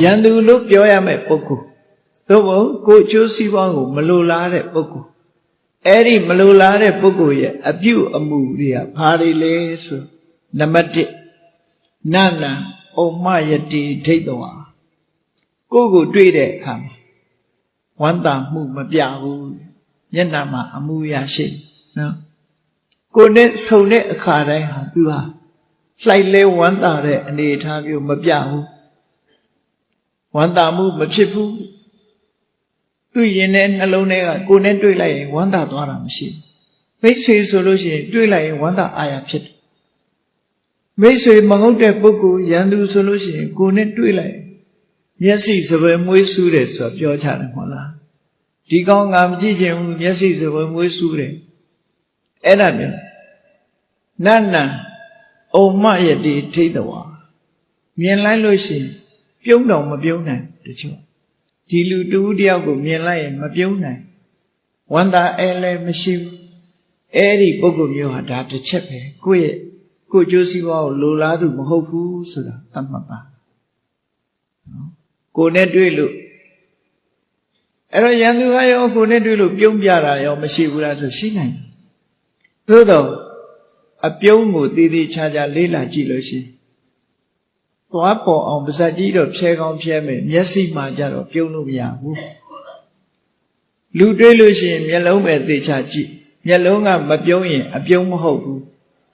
ရန်သူလို့ပြောရမယ့်ပုဂ္ဂိုလ်သို့မဟုတ်ကိုယ်ကျိုးစီးပွားကို မလိုလားတဲ့ပုဂ္ဂိုလ်အဲ့ဒီမလိုလားတဲ့ပုဂ္ဂိုလ်ရဲ့အပြုအမူတွေကဘာတွေလဲဆိုနံပါတ်1နန္နံဩမယတိဒိဋ္ဌဝါကိုယ့်ကိုတွေ့တဲ့အခါမှာဝမ်းသာမှုမပြဘူးမျက်နှာမှာအမူအရာရှိနော်ကိုယ်နဲ့ဆုံတဲ့အခါတိုင်းဟာသူဟာလှိုက်လဲဝမ်းသာတဲ့အနေအထားမျိုးမပြဘူး ဝမ်းသာမှုမဖြစ်ဘူးသူရင်တဲ့နှလုံးထဲကကိုယ်နဲ့တွေ့လိုက်ရင်ဝမ်းသာသွားတာမရှိဘူးမိတ်ဆွေဆိုလို့ရှိရင်တွေ့လိုက်ရင်ဝမ်းသာအာရဖြစ်တယ်မိတ်ဆွေမဟုတ်တဲ့ပုဂ္ဂိုလ်ရန်သူဆိုလို့ရှိရင်ကိုယ်နဲ့တွေ့လိုက်ရင်မျက်စိစပယ်မွေးဆူးတယ်ဆိုတော့ပြောကြတယ်မဟုတ်လားဒီကောင်းငါမကြည့်ချင်ဘူးမျက်စိစပယ်မွေးဆူးတယ်အဲ့ဒါမျိုးနတ်နံဩမယတိထိတ်တော်မြင်လိုက်လို့ရှိရင် ပြုံးတော်မပြုံးနိုင်တချို့ဒီလူတူတယောက်ကိုမြင်လိုက်ရင်မပြုံးနိုင်ဝန္တာအဲလည်းမရှိဘူးအဲ့ဒီပုဂ္ဂိုလ်မျိုးဟာဒါတစ်ချက်ပဲကိုယ့်ရဲ့ကိုယ်ကျိုးစည်းပွားကိုလိုလားသူမဟုတ်ဘူးဆိုတာသတ်မှတ်ပါနော်ကိုယ်နဲ့တွေ့လို့အဲ့တော့ရန်သူကရောကိုယ်နဲ့တွေ့လို့ပြုံးပြတာရောမရှိဘူးလားဆိုရှိနိုင်တယ်သို့တော့အပြုံးကိုတည်တည်ချာချာလေးလာကြည့်လို့ရှိရင် သွားပေါ်အောင်ပါဇက်ကြီးတော့ဖြဲကောင်းဖြဲမယ်မျက်စိမှကြတော့ပြုံးလို့မရဘူးလူတွေ့လို့ရှိရင်မျက်လုံးပဲသေချာကြည့်မျက်လုံးကမပြုံးရင်အပြုံးမဟုတ်ဘူး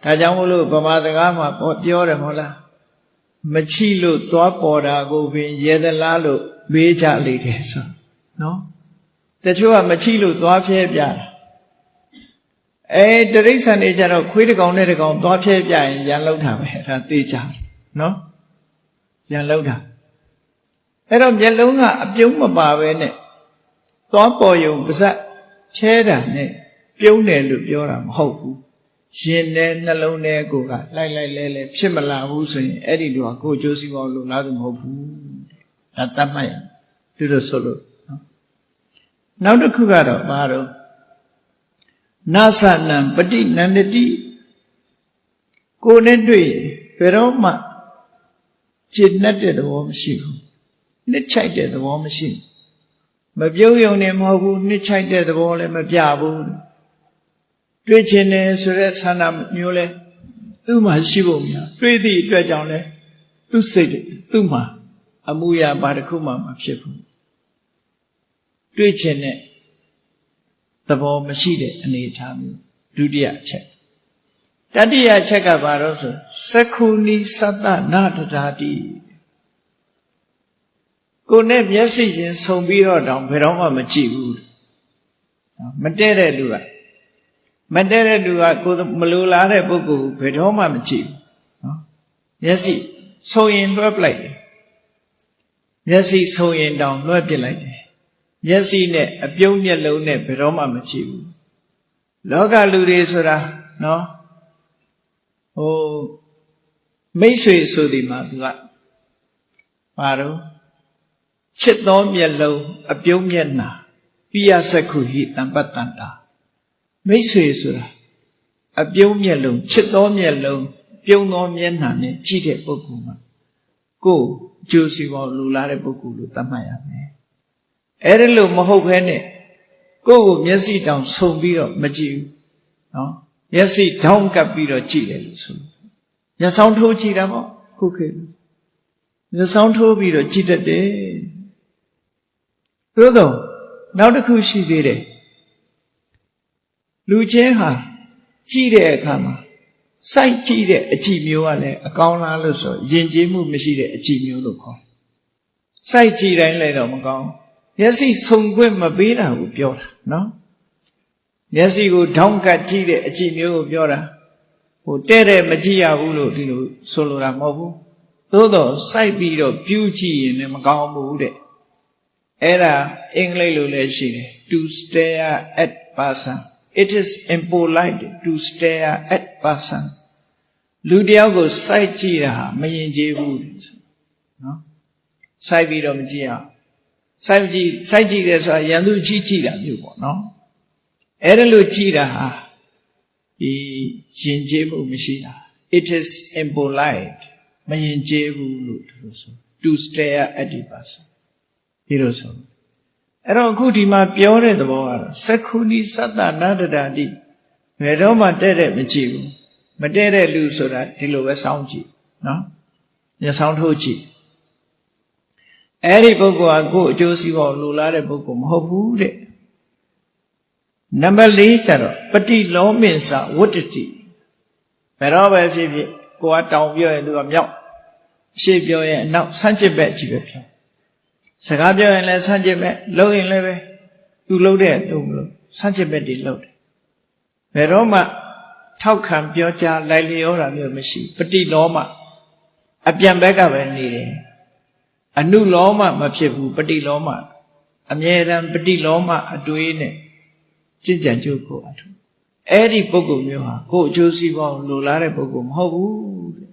ဒါကြောင့်မို့လို့ဗမာစကားမှာပြောတယ်မဟုတ်လားမချိလို့သွားပေါ်တာကိုပင်ရေသလားလို့မေးကြလိမ့်တယ်ဆိုနော်တချို့ကမချိလို့သွားဖြဲပြတာအဲတရိษံနေကြတော့ခွေးတစ်ကောင်နဲ့တစ်ကောင်သွားဖြဲပြရင်ရန်လောက်တာပဲဒါသိကြတယ်နော် ရန်လောက်တာအဲ့တော့မျက်လုံးကအပြုံးမပါပဲနဲ့သွားပေါ်ယုံပါဇက်ချဲတာနဲ့ပြုံးတယ်လို့ပြောတာမဟုတ်ဘူးရှင်တဲ့နှလုံးထဲကိုကလိုက်လိုက်လဲလဲဖြစ်မလာဘူးဆိုရင်အဲ့ဒီလိုကကိုယ်ကြိုးစီပေါလို့လားသူမဟုတ်ဘူးဒါတတ်မှတ်ရသူတို့ဆိုလို့နော်နောက်တစ်ခုကတော့ဘာတော့နာသနံပฏิနန္ဒတိကိုယ်နဲ့တွေ့ဘယ်တော့မှ จิตနဲ့တဲ့သဘောမရှိဘူးနှစ်ချိုက်တဲ့သဘောမရှိဘူးမပြုံးယုံနေမဟုတ်ဘူးနှစ်ချိုက်တဲ့သဘောလည်းမပြဘူးတွေ့ချင်တယ်ဆိုတဲ့ဆန္ဒမျိုးလဲသူ့မှာရှိဖို့များတွေ့သည့်အတွက်ကြောင့်လဲသူ့စိတ်သူ့မှာအမှုရာဘာတစ်ခုမှမဖြစ်ဘူးတွေ့ချင်တဲ့သဘောမရှိတဲ့အနေအထားမျိုးဒုတိယအချက် တတိယအချက်ကဘာလို့ဆိုသက္ခုနီသတ္တနာတတာတိကိုနဲ့မျက်စိချင်းဆုံပြီးတော့တောင်ဘယ်တော့မှမကြည့်ဘူးမတည့်တဲ့လူကမတည့်တဲ့လူကကိုမလိုလားတဲ့ပုဂ္ဂိုလ်ဘယ်တော့မှမကြည့်ဘူးနော်မျက်စိဆုံရင်လွှဲပလိုက်တယ်မျက်စိဆုံရင်တောင်လွှဲပစ်လိုက်တယ်မျက်စိနဲ့အပြုံးမျက်လုံးနဲ့ဘယ်တော့မှမကြည့်ဘူးလောကလူတွေဆိုတာနော် ဟိုမိတ်ဆွေဆိုဒီမှာသူကဘာတော့ချစ်သောမျက်လုံးအပြုံးမျက်နှာပိယစက္ခုဟိတံပတ္တန္တာမိတ်ဆွေဆိုတာအပြုံးမျက်လုံးချစ်သောမျက်လုံးပြုံးသောမျက်နှာနဲ့ကြည့်တဲ့ပုဂ္ဂိုလ်မှာကိုယ်ကြိုးစီပေါ်လူလာတဲ့ပုဂ္ဂိုလ်လို့သတ်မှတ်ရမယ်အဲ့ဒါလို့မဟုတ်ဘဲနဲ့ကိုယ့်ကိုမျက်စိတောင်ဆုံပြီးတော့မကြည့်ဘူးနော် မျက်စိထောင်းကပ်ပြီးတော့ကြည့်တယ်လို့ဆိုမျက်စောင်းထိုးကြည့်တာပေါ့ခုခေတ်မျက်စောင်းထိုးပြီးတော့ကြည့်တတ်တယ်သို့တော့နောက်တစ်ခုရှိသေးတယ်လူချင်းဟာကြည့်တဲ့အခါမှာစိုက်ကြည့်တဲ့အကြည့်မျိုးကလည်းအကောင်းလားလို့ဆိုယဉ်ကျေးမှုမရှိတဲ့အကြည့်မျိုးလို့ခေါ်စိုက်ကြည့်တိုင်းလည်းတော့မကောင်းမျက်စိဆုံခွင့်မပေးတာကိုပြောတာနော် မျက်စိကိုထောင်းကပ်ကြည့်တဲ့အကြည့်မျိုးကိုပြောတာဟိုတဲ့တဲ့မကြည့်ရဘူးလို့ဒီလိုဆိုလိုတာမဟုတ်ဘူးသို့တော့စိုက်ပြီးတော့ပြူးကြည့်ရင်လည်းမကောင်းဘူးတဲ့အဲ့ဒါအင်္ဂလိပ်လိုလည်းရှိတယ် to stare at person it is impolite to stare at person လူတယောက်ကိုစိုက်ကြည့်တာမရင်ကျေးဘူးနော်စိုက်ပြီးတော့မကြည့်အောင်စိုက်ကြည့်စိုက်ကြည့်တယ်ဆိုတာရန်သူကြည့်ကြည့်တာမျိုးပေါ့နော် အဲ့ဒါလို့ကြည့်တာဟာဒီရင်ကျေးမှုမရှိတာ it is impolite မရင်ကျေးဘူးလို့သူဆို to stare at the person ဒီလိုဆိုအဲ့တော့အခုဒီမှာပြောတဲ့သဘောကတော့သက္ခုနီသတ္တနာတတာတိဘယ်တော့မှတဲ့တဲ့မကြည့်ဘူးမတဲ့တဲ့လူဆိုတာဒီလိုပဲစောင့်ကြည့်နော်မျက်စောင်းထိုးကြည့်အဲ့ဒီပုဂ္ဂိုလ်ကကိုယ်အကျိုးစီးပွားကိုလိုလားတဲ့ပုဂ္ဂိုလ်မဟုတ်ဘူးတဲ့ နံပါတ်၄ကျတော့ပฏิလောမင်္စဝတ္တတိဘယ်တော့ပဲဖြစ်ဖြစ်ကိုကတောင်ပြောရင်သူကမြောက်အရှိပြောရင်အနောက်ဆန့်ကျင်ဘက်ကြည့်ပဲဖြစ်စကားပြောရင်လည်းဆန့်ကျင်ဘက်လှုပ်ရင်လည်းပဲသူလှုပ်တဲ့လှုပ်မလို့ဆန့်ကျင်ဘက်တွေလှုပ်တယ်ဘယ်တော့မှထောက်ခံပြောကြားလိုက်လျောတာမျိုးမရှိပฏิလောမအပြန်ဘက်ကပဲနေတယ်အနုလောမမဖြစ်ဘူးပฏิလောမအမြဲတမ်းပฏิလောမအတွေးနဲ့ ကြင်ကြံကြုတ်ကိုအထုအဲ့ဒီပုဂ္ဂိုလ်မျိုးဟာကိုယ်အကျိုးစီးပွားကိုလိုလားတဲ့ပုဂ္ဂိုလ်မဟုတ်ဘူးတဲ့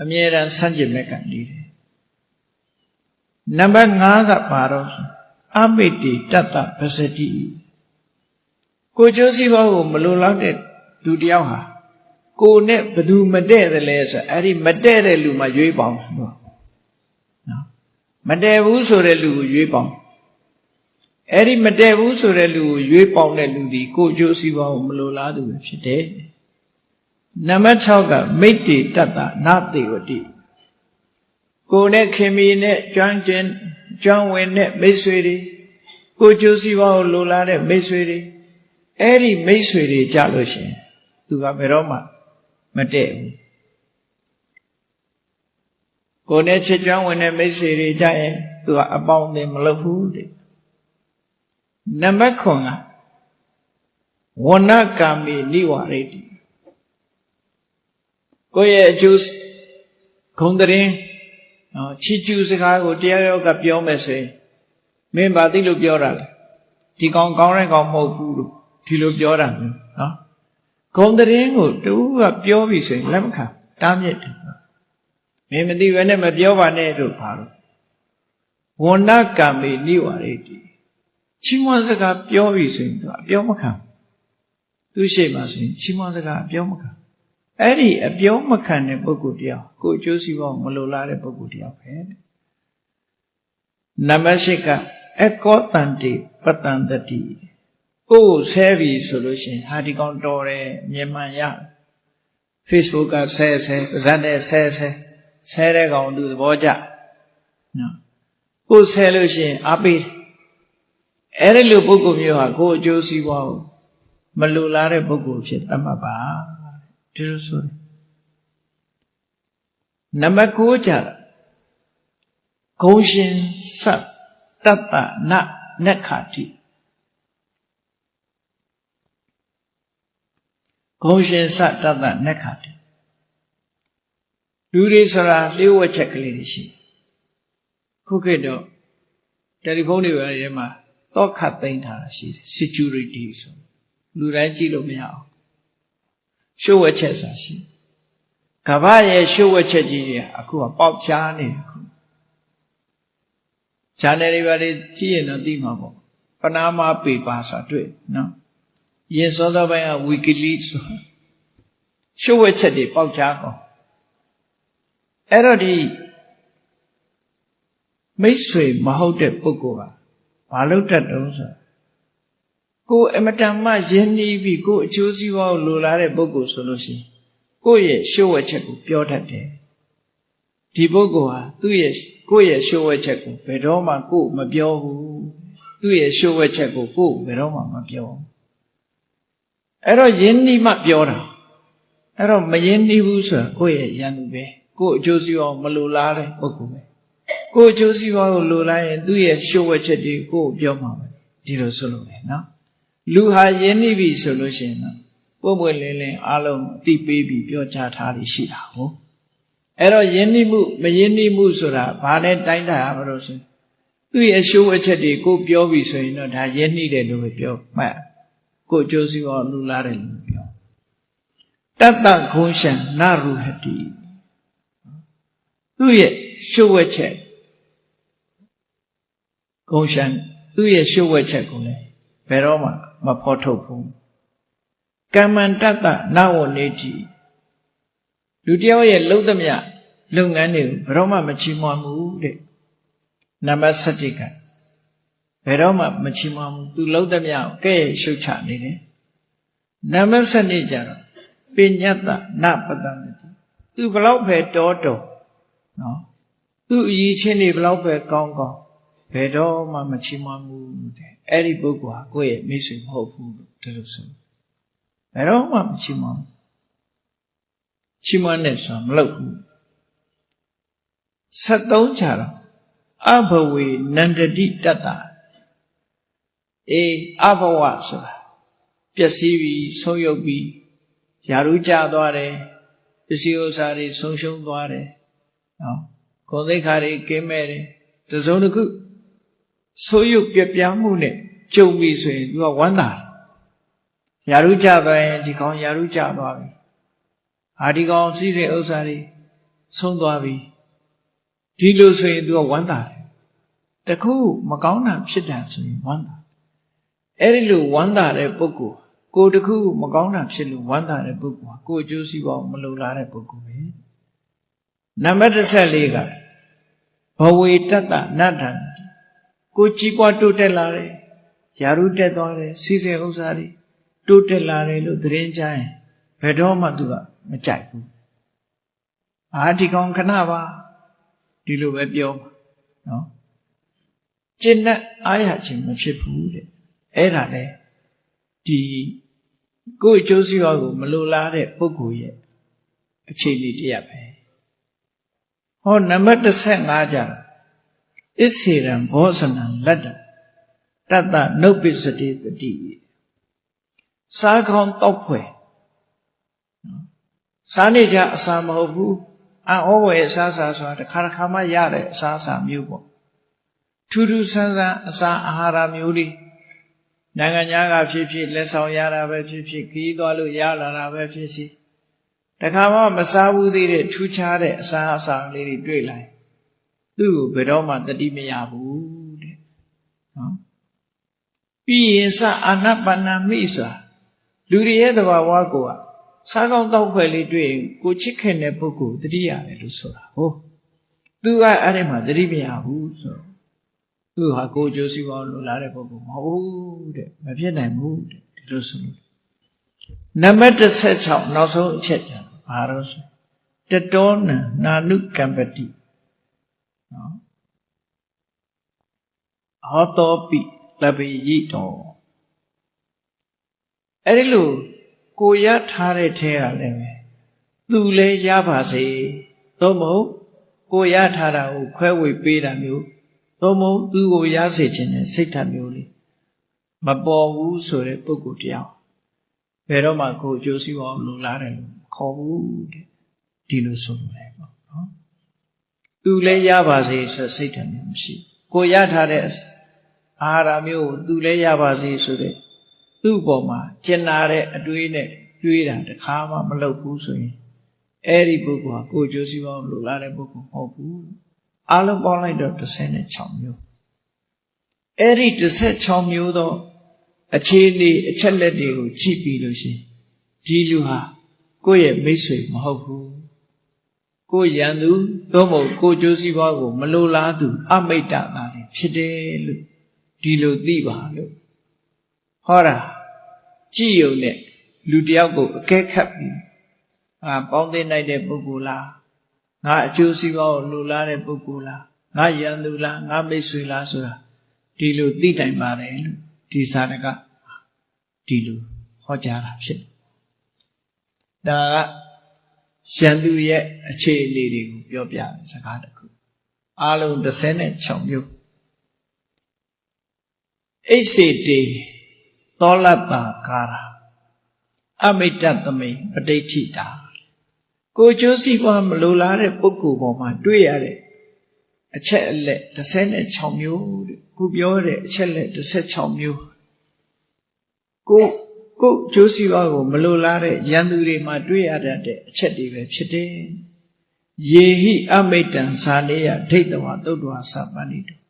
အမြဲတမ်းဆန့်ကျင်ဘက်ကနေတယ်နံပါတ်5ကပါတော့ဆိုအမိတိတတ္တပစတိကိုယ်ကျိုးစီးပွားကိုမလိုလားတဲ့လူတယောက်ဟာကိုယ်နဲ့ဘသူမတည့်တယ်လဲဆိုအဲ့ဒီမတည့်တဲ့လူမှရွေးပေါင်းတော့နော်မတည့်ဘူးဆိုတဲ့လူကိုရွေးပေါင်း အဲ့ဒီမတည့်ဘူးဆိုတဲ့လူကိုရွေးပေါင်းတဲ့လူဒီကိုယ်ကျိုးစီးပွားကိုမလိုလားသူပဲဖြစ်တယ်နံပါတ်6ကမိတ်တေတတ္တနာတေဝတိကိုယ်နဲ့ခင်မီနဲ့ကျွမ်းကျင်ကျွမ်းဝင်တဲ့မိတ်ဆွေတွေကိုယ်ကျိုးစီးပွားကိုလိုလားတဲ့မိတ်ဆွေတွေအဲ့ဒီမိတ်ဆွေတွေကြလို့ရှိရင်သူကဘယ်တော့မှမတည့်ဘူးကိုယ်နဲ့ချစ်ကျွမ်းဝင်တဲ့မိတ်ဆွေတွေကြရင်သူကအပေါင်းအသင်းမလုပ်ဘူးတဲ့ နံပါတ်9ကဝဏကာမိနိဝရတိကိုယ့်ရဲ့အကျိုးဂုံတရင်နော်ချီကျူးစကားကိုတရားရောကပြောမယ်ဆိုရင်မင်းဘာသိလို့ပြောတာလဲဒီကောင်ကောင်းတဲ့ကောင်မဟုတ်ဘူးလို့ဒီလိုပြောတာမျိုးနော်ဂုံတရင်ကိုတူကပြောပြီဆိုရင်လက်မခံတားမြစ်တယ်မင်းမသိဘဲနဲ့မပြောပါနဲ့တို့ပါတော့ဝဏကံမေနိဝရတိ ချီးမွမ်းစကားပြောပြီဆိုရင်သူအပြောမခံသူရှိမှဆိုရင်ချီးမွမ်းစကားအပြောမခံအဲ့ဒီအပြောမခံတဲ့ပုဂ္ဂိုလ်တယောက်ကိုအကျိုးစီးပွားမလိုလားတဲ့ပုဂ္ဂိုလ်တယောက်ပဲနံပါတ်၈ကအကောတန်တိပတန်တတိကိုယ်ဆဲပြီဆိုလို့ရှိရင်ဟာဒီကောင်တော်တယ်မြင်မှန်ရ Facebook ကဆဲဆဲဇတ်နဲ့ဆဲဆဲဆဲတဲ့ကောင်သူသဘောကျနော်ကိုယ်ဆဲလို့ရှိရင်အားပေး အဲ့ဒီလိုပုဂ္ဂိုလ်မျိုးဟာကိုယ်အကျိုးစီးပွားကိုမလိုလားတဲ့ပုဂ္ဂိုလ်ဖြစ်တတ်မှာပါဒီလိုဆိုတယ်နံပါတ်9ကြတာဂုံရှင်သတ္တတ္တနနက္ခတိဂုံရှင်သတ္တတ္တနက္ခတိလူတွေဆိုတာလျှို့ဝှက်ချက်ကလေးတွေရှိခုခေတ်တော့တယ်လီဖုန်းတွေပဲရဲမှာ တော့ခတ်သိမ်းထားတာရှိတယ် security ဆိုလူတိုင်းကြည့်လို့မရအောင်လျှို့ဝှက်ချက်ဆိုတာရှိကမ္ဘာရဲ့လျှို့ဝှက်ချက်ကြီးတွေအခုကပေါက်ချားနေတယ်ခု channel တွေပါလေကြည့်ရင်တော့သိမှာပေါ့ပနာမပေပါဆိုတာတွေ့နော်ရင်စောသောပိုင်းက wikileaks ဆိုလျှို့ဝှက်ချက်တွေပေါက်ချားကုန်အဲ့တော့ဒီမိတ်ဆွေမဟုတ်တဲ့ပုဂ္ဂိုလ်ဟာ ဘာလို့တတ်တုံးဆိုကိုယ်အမတန်မှယဉ်နီးပြီးကိုယ်အကျိုးစီးပွားကိုလိုလားတဲ့ပုဂ္ဂိုလ်ဆိုလို့ရှိရင်ကိုယ့်ရဲ့ရှုပ်ဝက်ချက်ကိုပြောတတ်တယ်ဒီပုဂ္ဂိုလ်ဟာသူ့ရဲ့ကိုယ့်ရဲ့ရှုပ်ဝက်ချက်ကိုဘယ်တော့မှကိုယ်မပြောဘူးသူ့ရဲ့ရှုပ်ဝက်ချက်ကိုကိုယ်ဘယ်တော့မှမပြောအဲ့တော့ယဉ်နီးမှပြောတာအဲ့တော့မယဉ်နီးဘူးဆိုတာကိုယ့်ရဲ့ယံသူပဲကိုယ်အကျိုးစီးပွားမလိုလားတဲ့ပုဂ္ဂိုလ်ပဲ ကိုယ်အကျိုးစီးပွားကိုလိုလားရင်သူ့ရဲ့ရှုပ်ဝက်ချက်တွေကိုယ်ပြောမှာပဲဒီလိုဆိုလို့ပဲနော်လူဟာယဉ်နေပြီဆိုလို့ရှိရင်တော့ပွင့်ပွင့်လင်းလင်းအားလုံးအတိပေးပြီးပြောကြားထားလိရှိတာဟုတ်အဲ့တော့ယဉ်နေမှုမယဉ်နေမှုဆိုတာဘာနဲ့တိုင်းတာရမလို့ဆိုသူ့ရဲ့ရှုပ်ဝက်ချက်တွေကိုပြောပြီဆိုရင်တော့ဒါယဉ်နေတယ်လို့ပဲပြောမှတ်ကိုယ်အကျိုးစီးပွားလူလားတယ်လို့ပြောတတ္တခုံးရှံနရုဟတိသူ့ရဲ့ရှုပ်ဝက်ချက် ကုံရှံသူ့ရဲ့ရှုပ်ဝက်ချက်ကိုလည်းဘယ်တော့မှမဖော်ထုတ်ဘူးကမ္မန္တတနဝနေတိလူတယောက်ရဲ့လှုပ်သမျှလုပ်ငန်းတွေကိုဘယ်တော့မှမချီးမွမ်းဘူးတဲ့နံပါတ်7ကဘယ်တော့မှမချီးမွမ်းဘူးသူလုံးသမျှကိုကဲ့ရဲ့ရှုတ်ချနေတယ်နံပါတ်7ကျတော့ပညတ္တနပတ္တမတိသူဘလောက်ပဲတောတော်နော်သူအရေးချင်းတွေဘလောက်ပဲကောင်းကောင်း ဘယ်တော့မှမချီးမွမ်းဘူးတဲ့အဲ့ဒီပုဂ္ဂိုလ်ဟာကိုယ့်ရဲ့မိတ်ဆွေမဟုတ်ဘူးလို့ဒီလိုဆိုဘယ်တော့မှမချီးမွမ်းဘူးချီးမွမ်းတဲ့ဆိုတာမလုပ်ဘူး73ချတော့အဘဝေနန္တတိတတ္တအေးအဘဝဆိုတာပျက်စီးပြီးဆုံးယုတ်ပြီးယာရုကြသွားတယ်ပစ္စည်းဥစ္စာတွေဆုံးရှုံးသွားတယ်နော်ကိုယ်သိက္ခာတွေကင်းမဲ့တယ်တစုံတစ်ခု ဆိုးရုပ်ပြပြမှုနဲ့ကြုံပြီဆိုရင်သူကဝမ်းသာတယ်ယာရုကြသွားရင်ဒီကောင်ယာရုကြသွားပြီအာဒီကောင်စီးစိမ်ဥစ္စာတွေဆုံးသွားပြီဒီလိုဆိုရင်သူကဝမ်းသာတယ်တခုမကောင်းတာဖြစ်တာဆိုရင်ဝမ်းသာအဲ့ဒီလိုဝမ်းသာတဲ့ပုဂ္ဂိုလ်ကိုတခုမကောင်းတာဖြစ်လို့ဝမ်းသာတဲ့ပုဂ္ဂိုလ်ဟာကိုအကျိုးစီးပွားမလိုလားတဲ့ပုဂ္ဂိုလ်ပဲနံပါတ်14ကဘဝေတတ္တနတ္တံ ကိုကြီးပွားတိုးတက်လာတယ်ယာရုတက်သွားတယ်စီစဉ်ဥစ္စာတွေတိုးတက်လာတယ်လို့သတင်းကြရင်ဘယ်တော့မှသူကမကြိုက်ဘူးအာဒီကောင်ခဏပါဒီလိုပဲပြောမှာနော်ကျင့်တဲ့အားရခြင်းမဖြစ်ဘူးတဲ့အဲ့ဒါလေဒီကိုယ့်အကျိုးစီးပွားကိုမလိုလားတဲ့ပုဂ္ဂိုလ်ရဲ့အခြေအနေတရပဲဟောနံပါတ်15ကြ အစ္ဆေရံဘောဇနံလတ္တတတ္တနုပ္ပစ္စတိတတိစားကောင်းတောက်ဖွယ်စားနေကြအစာမဟုတ်ဘူးအံ့ဩဝယ်အစားအစာဆိုတာတစ်ခါတစ်ခါမှရတဲ့အစားအစာမျိုးပေါ့ထူးထူးဆန်းဆန်းအစာအာဟာရမျိုးလေးနိုင်ငံသားကဖြစ်ဖြစ်လက်ဆောင်ရတာပဲဖြစ်ဖြစ်ခီးသွားလို့ရလာတာပဲဖြစ်ဖြစ်တခါမှမစားဘူးသေးတဲ့ထူးခြားတဲ့အစာအစာလေးတွေတွေ့လိုက် သူ့ကိုဘယ်တော့မှတတိမရဘူးတဲ့နော်ပြီးရင်စအာနပါဏမိစွာလူတွေရဲ့သဘာဝကိုကစားကောင်းတောက်ခွဲလေးတွေ့ရင်ကိုချစ်ခင်တဲ့ပုဂ္ဂိုလ်တတိရတယ်လို့ဆိုတာဟုတ်သူကအဲ့ဒီမှာတတိမရဘူးဆိုသူဟာကိုကြိုးစီပေါင်းလိုလားတဲ့ပုဂ္ဂိုလ်မဟုတ်ဘူးတဲ့မဖြစ်နိုင်ဘူးတဲ့ဒီလိုဆိုလို့နံပါတ်16နောက်ဆုံးအချက်ကြဘာလို့ဆိုတတောနံနာနုကံပတိနော် ဟောတောပိလပိယိတောအဲ့ဒီလိုကိုရထားတဲ့ထဲကလည်းပဲသူလည်းရပါစေသို့မဟုတ်ကိုရထားတာကိုခွဲဝေပေးတာမျိုးသို့မဟုတ်သူကိုရစေခြင်းနဲ့စိတ်ဓာတ်မျိုးလေးမပေါ်ဘူးဆိုတဲ့ပုဂ္ဂိုလ်တယောက်ဘယ်တော့မှကိုအကျိုးစီးပွားလိုလားတယ်လို့ခေါ်ဘူးတဲ့ဒီလိုဆိုလို့လည်းပေါ့နော်သူလည်းရပါစေဆိုစိတ်ဓာတ်မျိုးမရှိကိုရထားတဲ့ အာဟာရမျိုးကိုသူလည်းရပါစေဆိုတဲ့သူ့ပေါ်မှာကျင်နာတဲ့အတွေးနဲ့တွေးတာတခါမှမလုပ်ဘူးဆိုရင်အဲ့ဒီပုဂ္ဂိုလ်ဟာကိုကြိုးစီးပေါင်းလိုလားတဲ့ပုဂ္ဂိုလ်မဟုတ်ဘူးအလုံးပေါင်းလိုက်တော့16မျိုးအဲ့ဒီ16မျိုးသောအခြေအနေအချက်လက်တွေကိုကြည့်ပြီးလို့ရှိရင်ဒီလူဟာကိုယ့်ရဲ့မိတ်ဆွေမဟုတ်ဘူးကိုရန်သူသို့မဟုတ်ကိုကြိုးစည်းပွားကို မလိုလားသူ အမိတ်တသာနေဖြစ်တယ်လို့ ဒီလိုသိပါလို့ဟောတာကြည်ုံနဲ့လူတယောက်ကိုအကဲခတ်ပြီးအာပေါင်းသိနိုင်တဲ့ပုဂ္ဂိုလ်လားငါအကျိုးစီးပွားကိုလိုလားတဲ့ပုဂ္ဂိုလ်လားငါရန်သူလားငါမိတ်ဆွေလားဆိုတာဒီလိုသိတိုင်ပါတယ်လို့ဒီစာတကဒီလိုဟောကြားတာဖြစ်ဒါကရှန်သူရဲ့အခြေအနေတွေကိုပြောပြတဲ့စကားတစ်ခုအားလုံး36မျိုး အိစေတေသောလတ္တာကာရာအမိတ္တသမိန်ပဋိဋ္ဌိတာကိုကျိုးစီပွားမလိုလားတဲ့ပုဂ္ဂိုလ်ပေါ်မှာတွေ့ရတဲ့အချက်အလက်36မျိုးတဲ့ခုပြောတဲ့အချက်လက်16မျိုးကိုကိုကျိုးစီပွားကိုမလိုလားတဲ့ရန်သူတွေမှာတွေ့ရတဲ့အချက်တွေပဲဖြစ်တယ်ယေဟိအမိတ္တံဇာနေယဒိဋ္ဌဝသုတ္တဝါသပန္နိတု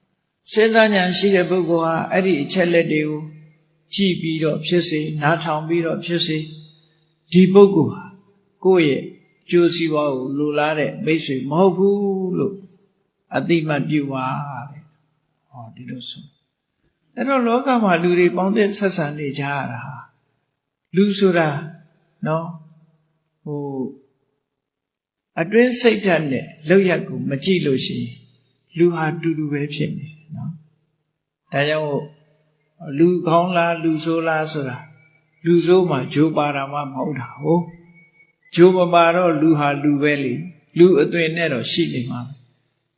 စဉ်းစားဉာဏ်ရှိတဲ့ပုဂ္ဂိုလ်ဟာအဲ့ဒီအချက်လက်တွေကိုကြည့်ပြီးတော့ဖြစ်စေနားထောင်ပြီးတော့ဖြစ်စေဒီပုဂ္ဂိုလ်ဟာကိုယ့်ရဲ့ကျိုးစီးပွားကိုလိုလားတဲ့မိတ်ဆွေမဟုတ်ဘူးလို့အတိမတ်ပြုပါတဲ့ဟောဒီလိုဆိုအဲ့တော့လောကမှာလူတွေပေါင်းတဲ့ဆက်ဆံနေကြရတာဟာလူဆိုတာနော်ဟိုအတွင်းစိတ်ဓာတ်နဲ့လောက်ရက်ကိုမကြည့်လို့ရှိရင်လူဟာတူတူပဲဖြစ်နေတယ်နော် ဒါကြောင့်လူကောင်းလားလူဆိုးလားဆိုတာလူဆိုးမှဂျိုးပါတာမှမဟုတ်တာဟုတ်ဂျိုးမပါတော့လူဟာလူပဲလေလူအသွင်နဲ့တော့ရှိနေမှာပဲ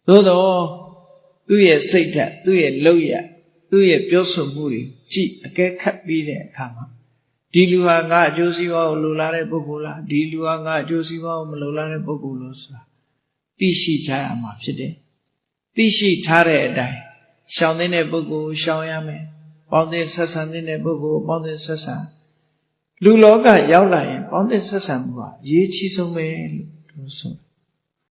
သို့တော့သူ့ရဲ့စိတ်ဓာတ်သူ့ရဲ့လောက်ရက်သူ့ရဲ့ပြောဆိုမှုတွေကြည့်အကဲခတ်ပြီးတဲ့အခါမှာဒီလူဟာငါအကျိုးစီးပွားကိုလိုလားတဲ့ပုဂ္ဂိုလ်လားဒီလူဟာငါအကျိုးစီးပွားကိုမလိုလားတဲ့ပုဂ္ဂိုလ်လို့ဆိုတာသိရှိကြရမှာဖြစ်တယ်သိရှိထားတဲ့အတိုင်း ရှောင်တဲ့ပုဂ္ဂိုလ်ရှောင်ရမယ်ပေါင်းတဲ့ဆက်ဆံတဲ့ပုဂ္ဂိုလ်ပေါင်းတဲ့ဆက်ဆံလူလောကရောက်လာရင်ပေါင်းတဲ့ဆက်ဆံမှုဟာအရေးကြီးဆုံးပဲလို့သူဆိုတယ်